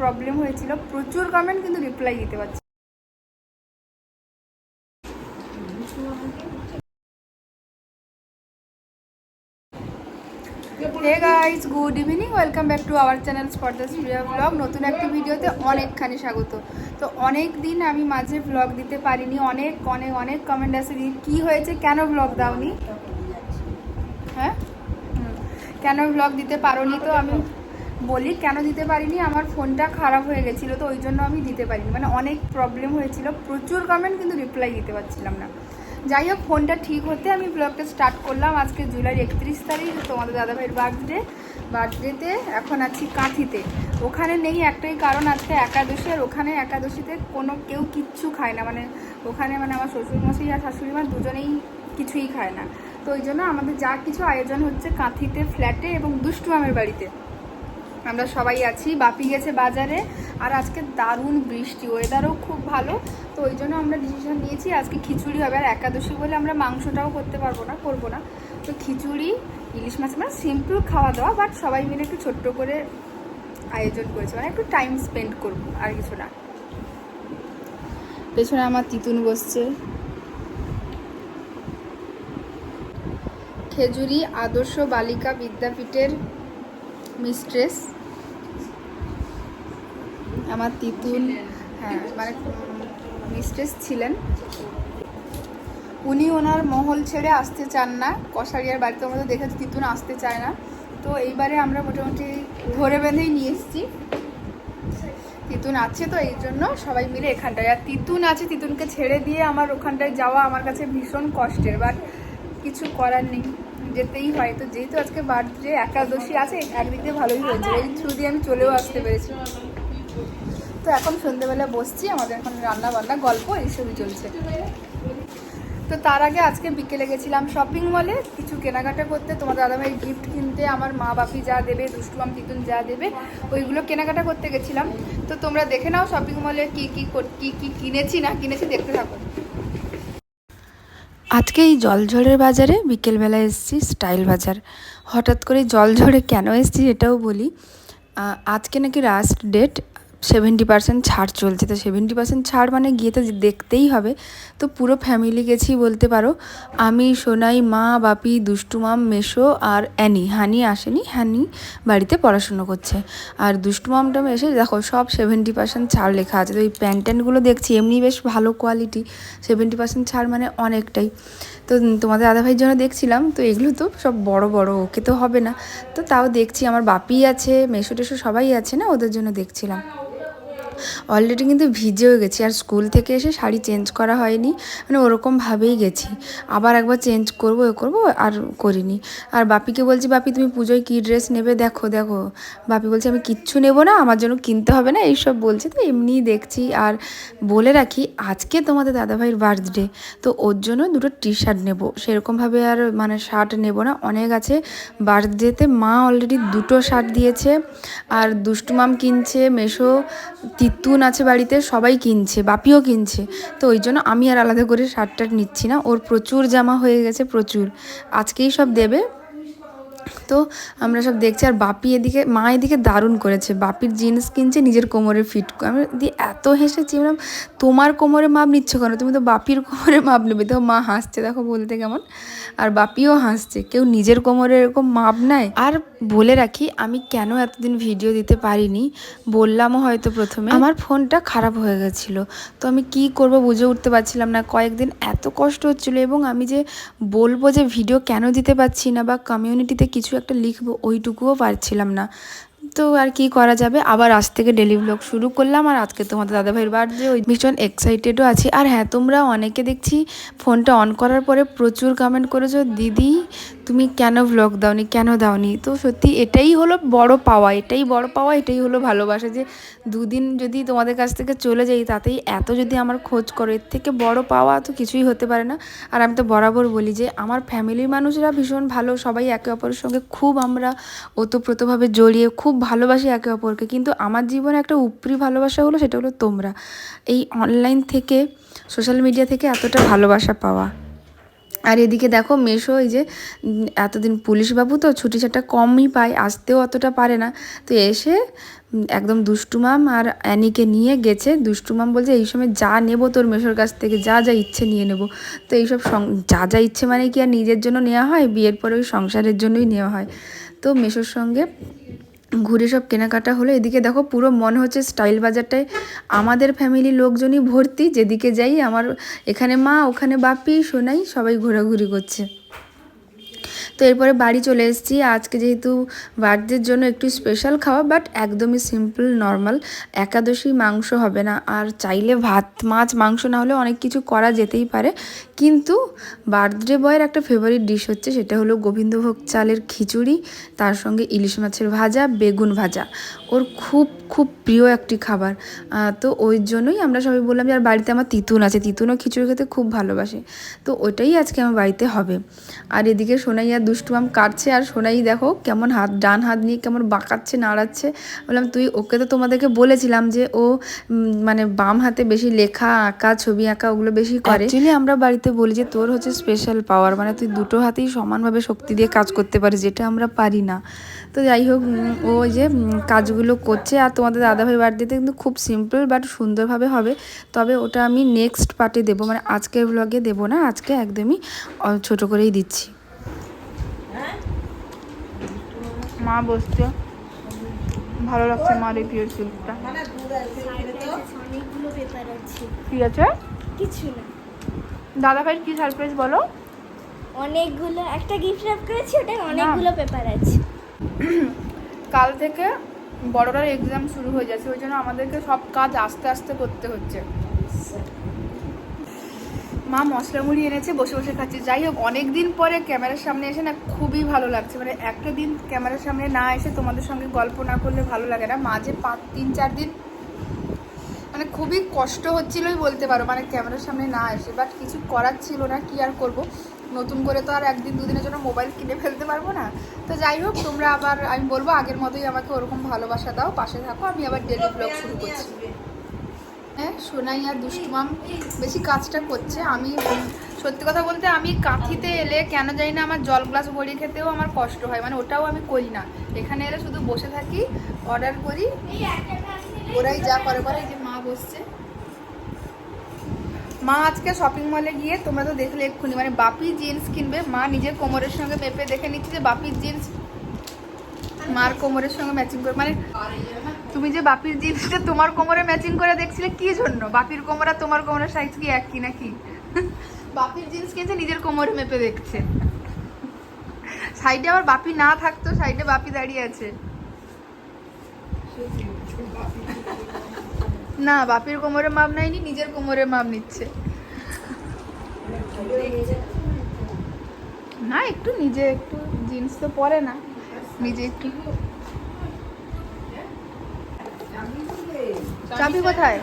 Problem হয়েছিল। প্রচুর comment কিন্তু রিপ্লাই দিতে পারছি। Hey good evening welcome back to our channel স্পর্দাস Priya blog নতুন একটা ভিডিওতে অনেকখানি স্বাগত। তো অনেক দিন আমি মাঝে ব্লগ দিতে পারিনি। অনেক অনেক অনেক কমেন্ট আছে কী হয়েছে? কেন ব্লগ দাওনি? হ্যাঁ। কেন ব্লগ দিতে পারোনি তো আমি? বলি কেন দিতে পারিনি? আমার ফোনটা খারাপ হয়ে গেছিল, তো ওই জন্য আমি দিতে পারিনি। মানে অনেক প্রবলেম হয়েছিল। প্রচুর কমেন্ট কিন্তু রিপ্লাই দিতে পারছিলাম না। যাই হোক, ফোনটা ঠিক হতে আমি ব্লগটা স্টার্ট করলাম। আজকে জুলাই একত্রিশ তারিখ, তোমাদের দাদাভাইয়ের বার্থডে বার্থডেতে এখন আছি কাঁথিতে। ওখানে নেই একটাই কারণ, আজকে একাদশী, আর ওখানে একাদশীতে কোনো, কেউ কিচ্ছু খায় না। মানে ওখানে মানে আমার শ্বশুরমশাই আর শাশুড়ি মা দুজনেই কিছুই খায় না। তো ওই জন্য আমাদের যা কিছু আয়োজন হচ্ছে কাঁথিতে ফ্ল্যাটে এবং দুষ্টু আমের বাড়িতে। আমরা সবাই আছি, বাপি গেছে বাজারে, আর আজকে দারুণ বৃষ্টি ওয়েদারও খুব ভালো, তো ওই জন্য আমরা ডিসিশন নিয়েছি আজকে খিচুড়ি হবে, আর একাদশী বলে আমরা মাংসটাও করতে পারব না, করব না। তো খিচুড়ি, ইলিশ মাছ মানে সিম্পল খাওয়া দাওয়া বাট সবাই মিলে একটু ছোট্ট করে আয়োজন করেছে মানে একটু টাইম স্পেন্ড করব, আর কিছু না। পেছনে আমার তিতুন বসছে। খেজুরি আদর্শ বালিকা বিদ্যাপীঠের মিস্ট্রেস আমার তিতুন হ্যাঁ মানে মিস্ট্রেস ছিলেন। উনি ওনার মহল ছেড়ে আসতে চান না। কষারিয়ার বাড়িতে আমাদের দেখেছি তিতুন আসতে চায় না। তো এইবারে আমরা মোটামুটি ধরে বেঁধেই নিয়ে এসেছি। তিতুন আছে তো, এই জন্য সবাই মিলে এখানটায়। আর তিতুন আছে তিতুনকে ছেড়ে দিয়ে আমার ওখানটায় যাওয়া আমার কাছে ভীষণ কষ্টের বাট কিছু করার নেই। যেতেই হয়। তো যেহেতু আজকে বার্থডে, একাদশী আছে, একদিক দিয়ে ভালোই হয়েছে। এই থ্রু দিয়ে আমি চলেও আসতে পেরেছি। তো এখন সন্ধ্যেবেলা বসছি, আমাদের এখন রান্না বান্না গল্প এইসবই চলছে। তো তার আগে আজকে বিকেলে গেছিলাম শপিং মলে কিছু কেনাকাটা করতে। তোমার দাদাভাই গিফট কিনতে, আমার মা বাপি যা দেবে দুষ্টুমাম তিতুন যা দেবে, ওইগুলো কেনাকাটা করতে গেছিলাম। তো তোমরা দেখে নাও শপিং মলে কী কী কী কী কিনেছি, না কিনেছি, দেখতে থাকো। আজকে এই জলঝড়ের বাজারে বিকেলবেলা এসেছি স্টাইল বাজার। হঠাৎ করে জল জলঝড়ে কেন এসেছি এটাও বলি। আজকে নাকি লাস্ট ডেট সেভেন্টি পার্সেন্ট ছাড় চলছে। তো সেভেন্টি পার্সেন্ট ছাড় মানে গিয়ে তো দেখতেই হবে। তো পুরো ফ্যামিলি গেছি বলতে পারো। আমি, সোনাই, মা, বাপি দুষ্টুমাম মেশো আর অ্যানি। হানি আসেনি, হানি বাড়িতে পড়াশুনো করছে। আর দুষ্টু মামটা এসে দেখো সব সেভেন্টি পার্সেন্ট ছাড় লেখা আছে। তো এই প্যান্ট ট্যান্টগুলো দেখছি, এমনি বেশ ভালো কোয়ালিটি সেভেন্টি পার্সেন্ট ছাড় মানে অনেকটাই। তো তোমাদের দাদাভাইয়ের জন্য দেখছিলাম। তো এগুলো তো সব বড় বড়, ওকে তো হবে না। তো তাও দেখছি, আমার বাপি আছে মেশো টেশো সবাই আছে না? ওদের জন্য দেখছিলাম। অলরেডি কিন্তু ভিজেও গেছি, আর স্কুল থেকে এসে শাড়ি চেঞ্জ করা হয়নি মানে ওরকমভাবেই গেছি। আবার একবার চেঞ্জ করব, এ করব, আর করিনি। আর বাপিকে বলছি, বাপি, তুমি পুজোয় কী ড্রেস নেবে? দেখো দেখো। বাপি বলছে, আমি কিচ্ছু নেব না, আমার জন্য কিনতে হবে না, এইসব বলছে। তো এমনিই দেখছি, আর বলে রাখি, আজকে তোমাদের দাদাভাইয়ের বার্থডে তো ওর জন্য দুটো টি শার্ট নেব সেরকমভাবে আর মানে শার্ট নেব না, অনেক আছে। বার্থডেতে মা অলরেডি দুটো শার্ট দিয়েছে, আর দুষ্টু মাম কিনছে, মেশো তিতুন আছে বাড়িতে, সবাই কিনছে, বাপিও কিনছে। তো ওই জন্য আমি আর আলাদা করে শার্ট টার্ট নিচ্ছি না। ওর প্রচুর জামা হয়ে গেছে, প্রচুর। আজকেই সব দেবে। তো আমরা সব দেখছি, আর বাপি এদিকে, মা এদিকে দারুণ করেছে। বাপির জিন্স কিনছে, নিজের কোমরে ফিট আমি দিয়ে এত হেসেছি মানে তোমার কোমরে মাপ নিচ্ছ কেন? তুমি তো বাপির কোমরে মাপ নেবে। তো মা হাসছে, দেখো বলতে কেমন। আর বাপিও হাসছে। কেউ নিজের কোমরে এরকম মাপ নেয়? আর বলে রাখি, আমি কেন এতদিন ভিডিও দিতে পারিনি? বললামও হয়তো প্রথমে। আমার ফোনটা খারাপ হয়ে গেছিল। তো আমি কি করব বুঝে উঠতে পারছিলাম না। কয়েকদিন এত কষ্ট হচ্ছিল এবং আমি যে বলব যে ভিডিও কেন দিতে পারছি না বা কমিউনিটিতে কিছু একটা লিখব, ওইটুকুও পারছিলাম না। তো আর কি করা যাবে? আবার আজ থেকে ডেলি ব্লগ শুরু করলাম আর আজকে তোমাদের দাদাভাইয়ের বার্থডে ওই ভীষণ এক্সাইটেডও আছি। আর হ্যাঁ তোমরা অনেকে দেখছি ফোনটা অন করার পরে প্রচুর কমেন্ট করেছ, দিদি, তুমি কেন ব্লগ দাওনি? কেন দাওনি? তো সত্যি এটাই হলো বড় পাওয়া, এটাই বড় পাওয়া, এটাই হলো ভালোবাসা যে দুদিন যদি তোমাদের কাছ থেকে চলে যাই, তাতেই এত যদি আমার খোঁজ করো, এর থেকে বড় পাওয়া তো কিছুই হতে পারে না। আর আমি তো বরাবর বলি যে আমার ফ্যামিলির মানুষরা ভীষণ ভালো, সবাই একে অপরের সঙ্গে খুব আমরা ওতপ্রোতভাবে জড়িয়ে খুব ভালোবাসি একে অপরকে, কিন্তু আমার জীবনে একটা উপরি ভালোবাসা হলো সেটা হলো তোমরা। এই অনলাইন থেকে সোশ্যাল মিডিয়া থেকে এতটা ভালোবাসা পাওয়া। আর এদিকে দেখো মেশো, এই যে, এতদিন পুলিশবাবু তো ছুটি ছাটা কমই পায়, আসতেও অতটা পারে না। তো এসে, একদম দুষ্টুমাম আর অ্যানিকে নিয়ে গেছে। দুষ্টুমাম বলছে, এই সময় যা নেব তোর মেশোর কাছ থেকে, যা যা ইচ্ছে নিয়ে নেব। তো এইসব যা যা ইচ্ছে মানে কি আর নিজের জন্য নেওয়া হয়, বিয়ের পরে ওই সংসারের জন্যই নেওয়া হয়। তো মেশোর সঙ্গে ঘুরে সব কেনাকাটা হলো। এদিকে দেখো পুরো মনে হচ্ছে স্টাইল বাজারটায় আমাদের ফ্যামিলির লোকজনই ভর্তি। যেদিকে যাই আমার এখানে মা, ওখানে বাপি, সোনাই সবাই ঘোরাঘুরি করছে। তো এরপরে বাড়ি চলে এসেছি। আজকে যেহেতু বার্থডের জন্য একটু স্পেশাল খাওয়া বাট একদমই সিম্পল নর্মাল একাদশী মাংস হবে না। আর চাইলে ভাত, মাছ, মাংস না হলে অনেক কিছু করা যেতেই পারে। কিন্তু বার্থডে বয়ের একটা ফেভারিট ডিশ হচ্ছে, সেটা হলো গোবিন্দভোগ চালের খিচুড়ি, তার সঙ্গে ইলিশ মাছের ভাজা, বেগুন ভাজা। ওর খুব খুব প্রিয় একটি খাবার। তো ওই জন্যই আমরা সবাই বললাম যে, আর বাড়িতে আমার তিতুন আছে, তিতুনও খিচুড়ি খেতে খুব ভালোবাসে। তো ওটাই আজকে আমার বাড়িতে হবে। আর এদিকে সোনাই আর দুষ্টুমাম কাটছে আর সোনাই দেখো কেমন হাত, ডান হাত নিয়ে কেমন বাঁকাচ্ছে, নাড়াচ্ছে। বললাম, তুই, ওকে তো তোমাদেরকে বলেছিলাম যে ও মানে বাম হাতে বেশি লেখা আঁকা, ছবি আঁকা ওগুলো বেশি করে। অ্যাকচুয়ালি আমরা বাড়িতে বলি যে তোর হচ্ছে স্পেশাল পাওয়ার মানে তুই দুটো হাতেই সমানভাবে শক্তি দিয়ে কাজ করতে পারিস, যেটা আমরা পারি না। তো যাই হোক ও যে কাজগুলো করছে আর তোমাদের দাদাভাই বার্থডেতে কিন্তু খুব সিম্পল বাট সুন্দরভাবে হবে। তবে ওটা আমি নেক্সট পার্টে দেবো মানে আজকের ব্লগে দেবো না, আজকে একদমই ছোট করেই দিচ্ছি। মা বসছে। ভালো লাগছে মার এই পিওর সিল্কটা। আছে ঠিক আছে? কিছু না। দাদা ভাই কি সারপ্রাইজ বলো? অনেকগুলো একটা গিফট র্যাপ করেছি ওটা অনেকগুলো পেপার আছে। কাল থেকে বড়রার এক্সাম শুরু হয়ে যাচ্ছে ওই জন্য আমাদেরকে সব কাজ আস্তে আস্তে করতে হচ্ছে। মা মশলা মুড়ি এনেছে, বসে বসে খাচ্ছি। যাই হোক অনেক দিন পরে ক্যামেরার সামনে এসে না খুবই ভালো লাগছে। মানে একটা দিন ক্যামেরার সামনে না এসে তোমাদের সঙ্গে গল্প না করলে ভালো লাগে না। মাঝে পাঁচ, তিন, চার দিন মানে খুবই কষ্ট হচ্ছিলই বলতে পারো। মানে ক্যামেরার সামনে না এসে। বাট কিছু করার ছিল না, কি আর করব? নতুন করে তো আর একদিন, দুদিনের জন্য মোবাইল কিনে ফেলতে পারব না। তো যাই হোক, তোমরা আবার, আমি বলব আগের মতোই আমাকে ওরকম ভালোবাসা দাও। পাশে থাকো, আমি আবার ডেলি ব্লগ শুরু করছি। হ্যাঁ সোনাই আর দুষ্টুমাম বেশি কাজটা করছে। আমি, সত্যি কথা বলতে আমি কাঁথিতে এলে কেন জানি না আমার জল গ্লাস ভরিয়ে খেতেও আমার কষ্ট হয় মানে ওটাও আমি করি না। এখানে এলে শুধু বসে থাকি অর্ডার করি। ওরাই যা করে করে যে মা বসছে। মা আজকে শপিং মলে গিয়ে তোমরা তো দেখলে এক্ষুনি মানে বাপি জিন্স কিনবে, মা নিজের কোমরের সঙ্গে মেপে দেখে নিচ্ছে যে বাপির জিন্স মার কোমরের সঙ্গে ম্যাচিং করে মানে তুমি যে বাপির জিন্সটা তোমার কোমরে ম্যাচিং করে দেখছিলে, কি জন্য? বাপির কোমর, তোমার কোমরের সাইজ কি একই নাকি? বাপির জিন্স কিনছে, নিজের কোমরে মেপে দেখছে। সাইডে আবার বাপি না থাকতো সাইডে বাপি দাঁড়িয়ে আছে। না, বাপির কোমরে মাপ নেয়নি, নিজের কোমরে মাপ নিচ্ছে। না, একটু নিজে একটু জিন্স তো পরে না, নিজে একটু চাবি কোথায়?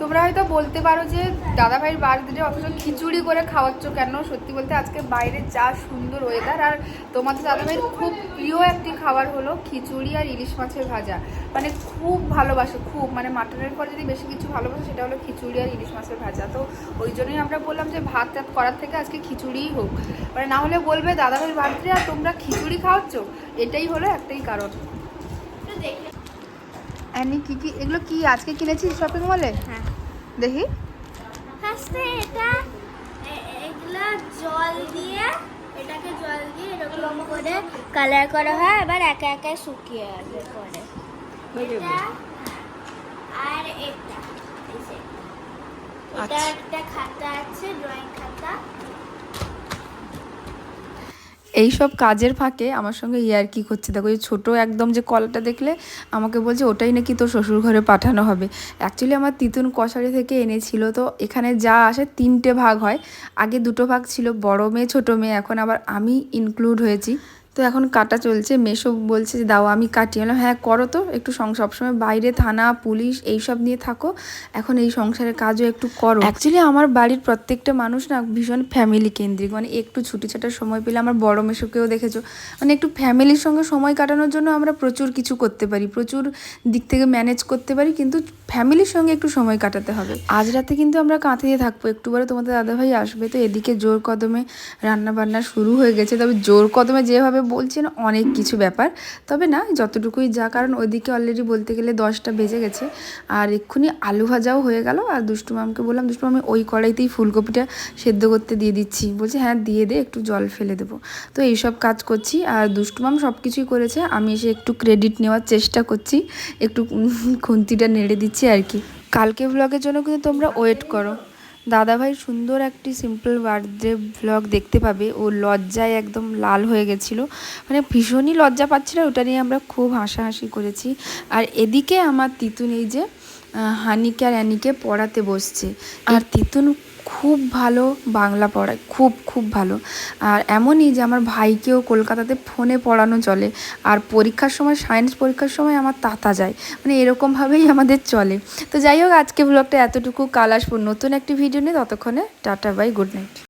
তোমরা হয়তো বলতে পারো যে দাদা ভাইয়ের বার্থডে অথচ খিচুড়ি করে খাওয়াচ্ছ কেন? সত্যি বলতে আজকে বাইরে যা সুন্দর ওয়েদার আর তোমাদের দাদা ভাইয়ের খুব প্রিয় একটি খাবার হলো খিচুড়ি আর ইলিশ মাছের ভাজা। মানে খুব ভালোবাসে, খুব। মানে মাটনের পর যদি বেশি কিছু ভালোবাসে, সেটা হলো খিচুড়ি আর ইলিশ মাছের ভাজা। তো ওই জন্যই আমরা বললাম যে ভাত টাত করার থেকে আজকে খিচুড়িই হোক। মানে না হলে বলবে দাদা ভাইয়ের বার্থডে আর তোমরা খিচুড়ি খাওয়াচ্ছ? এটাই হলো একটাই কারণ। অ্যানি কি কি এগুলো কি আজকে কিনেছিস শপিং মলে হ্যাঁ। দেখি। ফার্স্টে এটা এগুলো জল দিয়ে এটাকে জল দিয়ে এরকম করে কালার করা হয় আবার একা একা শুকিয়ে আসবে পরে এটা আর এটা এটা আচ্ছা। একটা খাতা আছে ড্রয়িং খাতা। এই সব কাজের ফাঁকে আমার সঙ্গে ইয়ার কি করছে। দেখো, এই ছোটো একদম যে কলটা দেখলে আমাকে বলছে, ওটাই নাকি তোর শ্বশুর ঘরে পাঠানো হবে। অ্যাকচুয়ালি আমার তিতুন কষারি থেকে এনেছিল, তো এখানে যা আসে তিনটে ভাগ হয়। আগে দুটো ভাগ ছিল, বড় মেয়ে, ছোটো মেয়ে। এখন আবার আমি ইনক্লুড হয়েছি। তো এখন কাটা চলছে। মেশো বলছে যে, দাও, আমি কাটি। বললাম হ্যাঁ করো তো। একটু সবসময় বাইরে থানা, পুলিশ এইসব নিয়ে থাকো। এখন এই সংসারের কাজও একটু করো। অ্যাকচুয়ালি আমার বাড়ির প্রত্যেকটা মানুষ না ভীষণ ফ্যামিলি কেন্দ্রিক। মানে একটু ছুটি ছাটার সময় পেলে আমার বড় মেশোকেও দেখেছ। মানে একটু ফ্যামিলির সঙ্গে সময় কাটানোর জন্য আমরা প্রচুর কিছু করতে পারি। প্রচুর দিক থেকে ম্যানেজ করতে পারি, কিন্তু ফ্যামিলির সঙ্গে একটু সময় কাটাতে হবে। আজ রাতে কিন্তু আমরা কাঁথে দিয়ে থাকব। একটু পরে তোমাদের দাদাভাই আসবে। তো এদিকে জোর কদমে রান্না বান্না শুরু হয়ে গেছে। তবে জোর কদমে যেভাবে বলছি না অনেক কিছু ব্যাপার। তবে না, যতটুকুই যা, কারণ ওইদিকে অলরেডি বলতে গেলে দশটা বেজে গেছে। আর এক্ষুনি আলু ভাজাও হয়ে গেল, আর দুষ্টু মামকে বললাম, দুষ্টু মামি ওই কড়াইতেই ফুলকপিটা সেদ্ধ করতে দিয়ে দিচ্ছি। বলছে হ্যাঁ দিয়ে দে, একটু জল ফেলে দেবো। তো এইসব কাজ করছি, আর দুষ্টু মাম সব কিছুই করেছে। আমি এসে একটু ক্রেডিট নেওয়ার চেষ্টা করছি, একটু খুন্তিটা নেড়ে দিচ্ছি আর কি। কালকে ব্লগের জন্য কিন্তু তোমরা ওয়েট করো। দাদাভাই সুন্দর একটি সিম্পল বার্থডে ব্লগ দেখতে পাবে। ও লজ্জায় একদম লাল হয়ে গেছিল। মানে ভীষণই লজ্জা পাচ্ছিল, ওটা নিয়ে আমরা খুব হাসাহাসি করেছি। আর এদিকে আমার তিতুন এই যে হানিকে আর অ্যানিকে পড়াতে বসছে। আর তিতুন খুব ভালো বাংলা পড়ায় খুব খুব ভালো। আর এমনই যে আমার ভাইকেও কলকাতাতে ফোনে পড়ানো চলে। আর পরীক্ষার সময় সায়েন্স পরীক্ষার সময় আমার তাতা যায়। মানে এরকমভাবেই আমাদের চলে। তো যাই হোক আজকে ব্লগটা এতটুকু কাল আসব নতুন একটি ভিডিও নিয়ে। ততক্ষণে টাটা বাই গুড নাইট